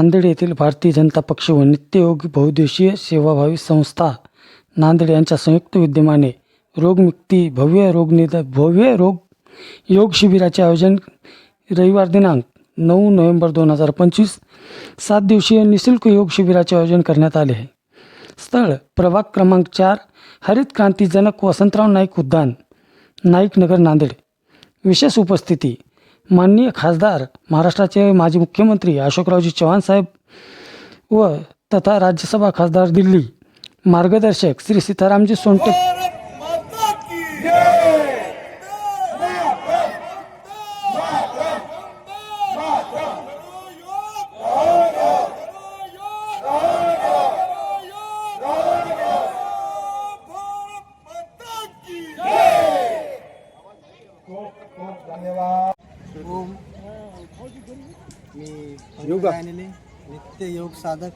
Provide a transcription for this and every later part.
नांदेड येथील भारतीय जनता पक्ष व नित्ययोगी बहुद्देशीय सेवाभावी संस्था नांदेड यांच्या संयुक्त विद्यमाने रोगमुक्ती भव्य रोगनिद भव्य रोग योग शिबिराचे आयोजन रविवार दिनांक नऊ नोव्हेंबर दोन हजार पंचवीस सात दिवसीय निशुल्क योग शिबिराचे आयोजन करण्यात आले. आहे स्थळ प्रभाग क्रमांक चार हरित क्रांतीजनक वसंतराव नाईक उद्यान नाईक नगर नांदेड. विशेष उपस्थिती माननीय खासदार महाराष्ट्राचे माजी मुख्यमंत्री अशोकरावजी चव्हाण साहेब व तथा राज्यसभा खासदार दिल्ली. मार्गदर्शक श्री सीतारामजी सोनटे भारत ओम। मी नित्य योग साधक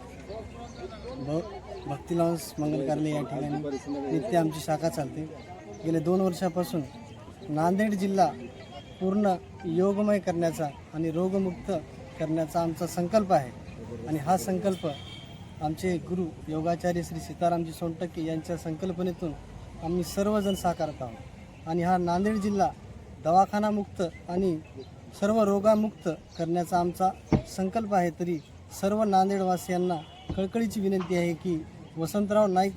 भ भक्तिलांस मंगल कार्यालय या ठिकाणी. नित्य आमची शाखा चालते. गेले दोन वर्षापासून नांदेड जिल्हा पूर्ण योगमय करण्याचा आणि रोगमुक्त करण्याचा आमचा संकल्प आहे. आणि हा संकल्प आमचे गुरु योगाचार्य श्री सीतारामजी सोनटक्के यांच्या संकल्पनेतून आम्ही सर्वजण साकारत आहोत. आणि हा नांदेड जिल्हा दवाखानामुक्त आणि सर्व रोगामुक्त करण्याचा आमचा संकल्प आहे. तरी सर्व नांदेडवासियांना कळकळीची विनंती आहे की वसंतराव नाईक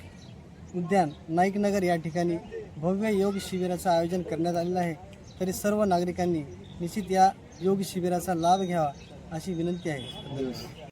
उद्यान नाईकनगर या ठिकाणी भव्य योग शिबिराचं आयोजन करण्यात आलेलं आहे. तरी सर्व नागरिकांनी निश्चित या योग शिबिराचा लाभ घ्यावा अशी विनंती आहे. धन्यवाद